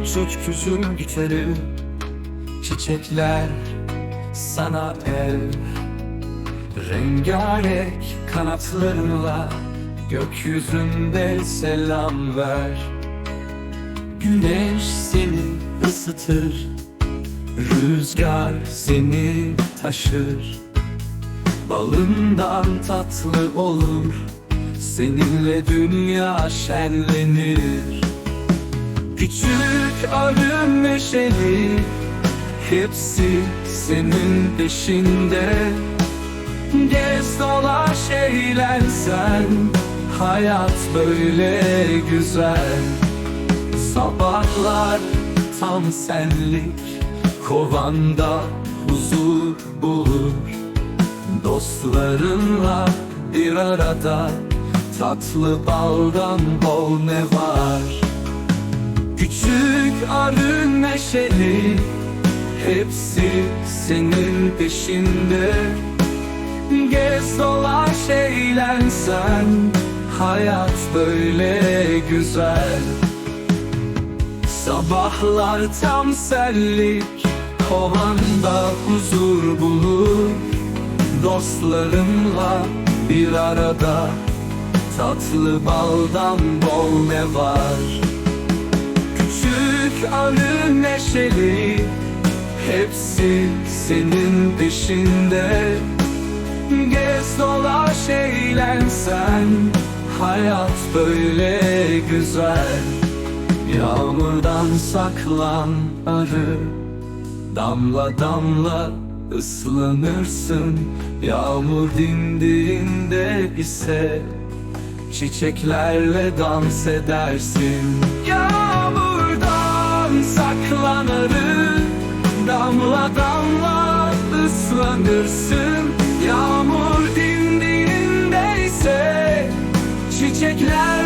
uçuş küzün biterim Çiçekler sana ev. Rengarenk kanatlarınla Gökyüzünde selam ver. Güneş seni ısıtır Rüzgar seni taşır. Balından tatlı olur Seninle dünya şenlenir Küçük arı neşeli Hepsi senin peşinde. Gez dolaş eğlen sen Hayat böyle güzel. Sabahlar tam senlik Kovanda huzur bulur. Dostlarınla bir arada Tatlı baldan bol ne var neşeli Hepsi senin peşinde. Gez dolaş eğlen sen Hayat böyle güzel. Sabahlar tam sellik Kovanda huzur bulur. Dostlarımla bir arada Tatlı baldan bol ne var Küçük arı neşeli Hepsi senin peşinde Gez dolaş eğlen sen Hayat böyle güzel. Yağmurdan saklan arı Damla damla ıslanırsın. Yağmur dindiğinde ise Çiçeklerle dans edersin. Yağmurdan Damla damla ıslanırsın. Yağmur dindiğinde ise edersin